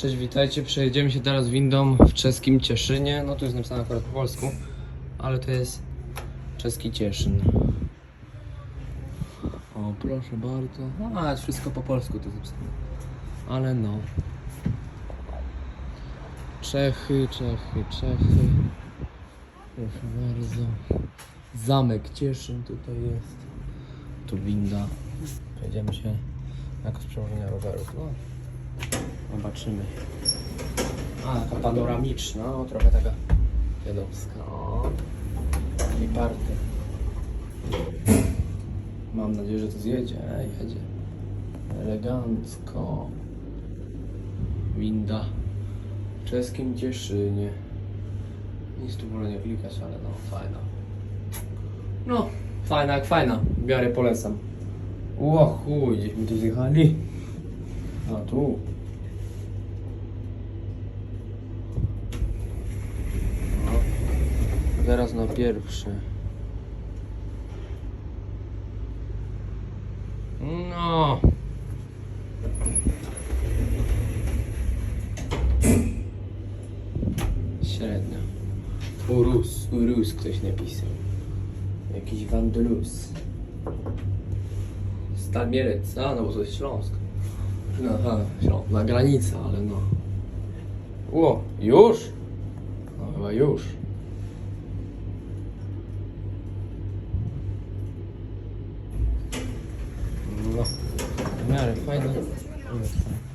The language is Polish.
Cześć, witajcie. Przejedziemy się teraz windą w czeskim Cieszynie. No tu jest napisane akurat po polsku, ale to jest czeski Cieszyn. O, proszę bardzo. A, jest wszystko po polsku to jest napisane. Ale no. Czechy, Czechy, Czechy. Proszę bardzo. Zamek Cieszyn tutaj jest. Tu winda. Przejdziemy się jako z przełożenia rowerów. No. Zobaczymy. A, taka panoramiczna, o, trochę taka dziadowska. O, i party. Mam nadzieję, że to zjedzie. Jedzie. Elegancko. Winda. W czeskim Cieszynie. Nic tu wolę nie klikać, ale no, fajna. No, fajna jak fajna. W miarę polecam. Ło, chuj, gdzieśmy tu zjechali. A tu. Teraz na pierwszy. No. Średnio. Urus, Urus ktoś napisał. Jakiś Wandelus. Stalmierec, a no bo to jest Śląsk. No, aha, Śląsk, na granica, ale no. Ło, już? No chyba już. Claro, es.